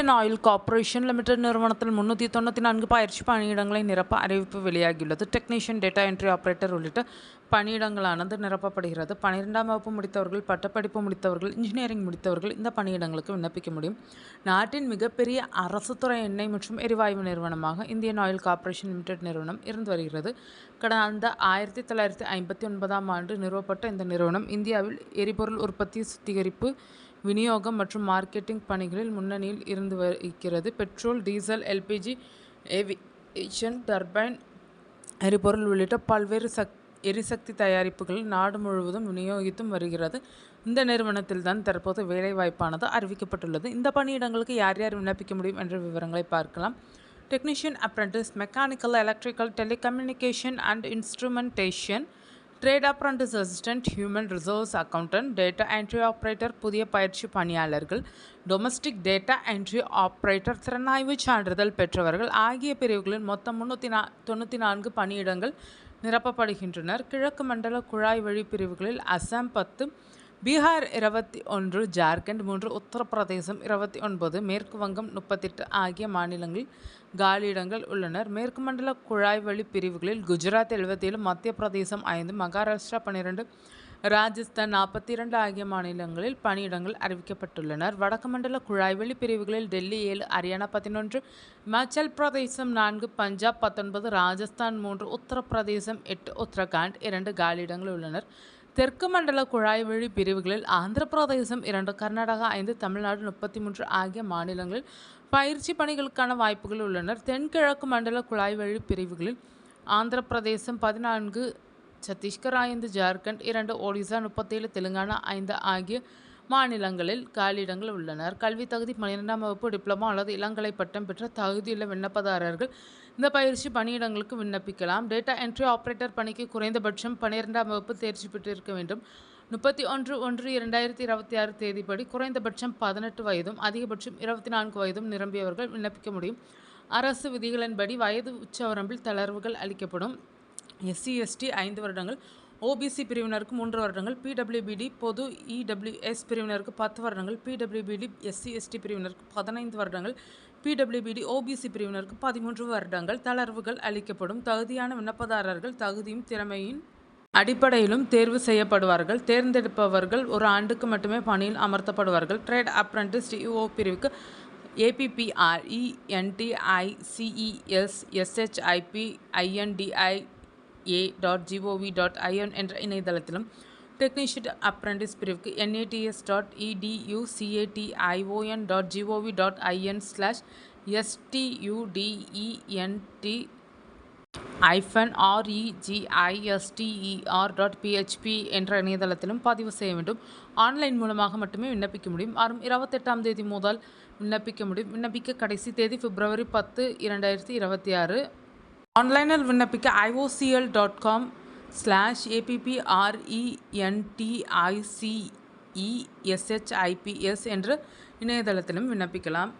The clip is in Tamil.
இந்தியன் ஆயில் கார்ப்பரேஷன் லிமிடெட் நிறுவனத்தில் முன்னூற்றி தொண்ணூற்றி நான்கு பயிற்சி பணியிடங்களை நிரப்ப அறிவிப்பு வெளியாகியுள்ளது டெக்னீஷியன் டேட்டா என்ட்ரி ஆப்ரேட்டர் உள்ளிட்ட பணியிடங்களானது நிரப்பப்படுகிறது பன்னிரெண்டாம் வகுப்பு முடித்தவர்கள் பட்டப்படிப்பு முடித்தவர்கள் இன்ஜினியரிங் முடித்தவர்கள் இந்த பணியிடங்களுக்கு விண்ணப்பிக்க முடியும் நாட்டின் மிகப்பெரிய அரசு துறை எண்ணெய் மற்றும் எரிவாயு நிறுவனமாக இந்தியன் ஆயில் கார்ப்பரேஷன் லிமிடெட் நிறுவனம் இருந்து வருகிறது கடந்த ஆயிரத்தி தொள்ளாயிரத்தி ஐம்பத்தி ஒன்பதாம் ஆண்டு நிறுவப்பட்ட இந்த நிறுவனம் இந்தியாவில் எரிபொருள் உற்பத்தி சுத்திகரிப்பு விநியோகம் மற்றும் மார்க்கெட்டிங் பணிகளில் முன்னணியில் இருந்து வருகிறது. Petrol diesel LPG aviation turbine எரிபொருள் உள்ளிட்ட பல்வேறு சக் எரிசக்தி தயாரிப்புகளில் நாடு முழுவதும் விநியோகித்தும் வருகிறது. இந்த நிறுவனத்தில் தான் தற்போது வேலைவாய்ப்பானது அறிவிக்கப்பட்டுள்ளது. இந்த பணியிடங்களுக்கு யார் யார் விண்ணப்பிக்க முடியும் என்ற விவரங்களை பார்க்கலாம். Technician apprentice mechanical electrical telecommunication and instrumentation trade apprentice assistant human resource accountant data entry operator புதிய பயிற்சி பணியாளர்கள் டொமஸ்டிக் டேட்டா என்ட்ரி ஆப்ரேட்டர் திறனாய்வு சான்றிதழ் பெற்றவர்கள் ஆகிய பிரிவுகளில் மொத்தம் முன்னூற்றி நா தொண்ணூற்றி நான்கு பணியிடங்கள் நிரப்பப்படுகின்றனர். கிழக்கு மண்டல குழாய் வழி பிரிவுகளில் அசாம் பத்து பீகார் இருபத்தி ஒன்று ஜார்க்கண்ட் மூன்று உத்தரப்பிரதேசம் இருபத்தி ஒன்பது மேற்கு வங்கம் முப்பத்தெட்டு ஆகிய மாநிலங்களில் காலியிடங்கள் உள்ளனர் மேற்கு மண்டல குழாய் வழி பிரிவுகளில் குஜராத் எழுபத்தி ஏழு மத்திய பிரதேசம் ஐந்து மகாராஷ்டிரா பன்னிரெண்டு ராஜஸ்தான் நாற்பத்தி இரண்டு ஆகிய மாநிலங்களில் பணியிடங்கள் அறிவிக்கப்பட்டுள்ளனர் வடக்கு மண்டல குழாய்வெளி பிரிவுகளில் டெல்லி ஏழு ஹரியானா பதினொன்று இமாச்சல் பிரதேசம் நான்கு பஞ்சாப் பத்தொன்பது ராஜஸ்தான் மூன்று உத்தரப்பிரதேசம் எட்டு உத்தரகாண்ட் இரண்டு காலியிடங்கள் உள்ளனர் தெற்கு மண்டல குழாய் வழி பிரிவுகளில் ஆந்திர பிரதேசம் இரண்டு கர்நாடகா ஐந்து தமிழ்நாடு முப்பத்தி மூன்று ஆகிய மாநிலங்களில் பயிற்சி பணிகளுக்கான வாய்ப்புகள் உள்ளனர் தென்கிழக்கு மண்டல குழாய் வழி பிரிவுகளில் ஆந்திர பிரதேசம் பதினான்கு சத்தீஸ்கர் ஐந்து ஜார்க்கண்ட் இரண்டு ஒடிசா முப்பத்தேழு தெலுங்கானா ஐந்து ஆகிய மாநிலங்களில் காலியிடங்கள் உள்ளனர் கல்வி தகுதி பன்னிரெண்டாம் வகுப்பு டிப்ளமோ அல்லது இளங்கலை பட்டம் பெற்ற தகுதியுள்ள விண்ணப்பதாரர்கள் இந்த பயிற்சி பணியிடங்களுக்கு விண்ணப்பிக்கலாம். டேட்டா என்ட்ரி ஆப்ரேட்டர் பணிக்கு குறைந்தபட்சம் பன்னிரெண்டாம் வகுப்பு தேர்ச்சி பெற்றிருக்க வேண்டும். முப்பத்தி ஒன்று ஒன்று இரண்டாயிரத்தி இருபத்தி ஆறு தேதிப்படி குறைந்தபட்சம் பதினெட்டு வயதும் அதிகபட்சம் இருபத்தி நான்கு வயதும் நிரம்பியவர்கள் விண்ணப்பிக்க முடியும். அரசு விதிகளின்படி வயது உச்சவரம்பில் தளர்வுகள் அளிக்கப்படும். எஸ்சி எஸ்டி ஐந்து வருடங்கள் ஓபிசி பிரிவினருக்கு மூன்று வருடங்கள் பிடபிள்யூபிடி பொது இடபிள்யூஎஸ் பிரிவினருக்கு பத்து வருடங்கள் பிடபிள்யூபிடி எஸ்சி எஸ்டி பிரிவினருக்கு பதினைந்து வருடங்கள் பிடபிள்யூபிடி ஓபிசி பிரிவினருக்கு பதிமூன்று வருடங்கள். தளர்வுகள் அளிக்கப்படும். தகுதியான விண்ணப்பதாரர்கள் தகுதியும் திறமையின் அடிப்படையிலும் தேர்வு செய்யப்படுவார்கள். தேர்ந்தெடுப்பவர்கள் ஒரு ஆண்டுக்கு மட்டுமே பணியில் அமர்த்தப்படுவார்கள். ட்ரேட் அப்ரண்டிஸ் டிஓ பிரிவுக்கு APPR NTI CES SHIP INDI A dot GOV dot IN என்ற இணையதளத்திலும் டெக்னீஷியட் அப்ரண்டிஸ் பிரிவுக்கு NATS dot EDU CATION dot GOV dot IN slash STUDENT hyphen REGISTER dot PHP என்ற இணையதளத்திலும் பதிவு செய்ய வேண்டும். ஆன்லைன் மூலமாக மட்டுமே விண்ணப்பிக்க முடியும். வரும் இருபத்தெட்டாம் தேதி முதல் விண்ணப்பிக்க முடியும். விண்ணப்பிக்க கடைசி தேதி பிப்ரவரி பத்து இரண்டாயிரத்தி இருபத்தி ஆறு. ஆன்லைனில் விண்ணப்பிக்க IOCL dot com slash APPRENTICESHIPS என்ற இணையதளத்திலும் விண்ணப்பிக்கலாம்.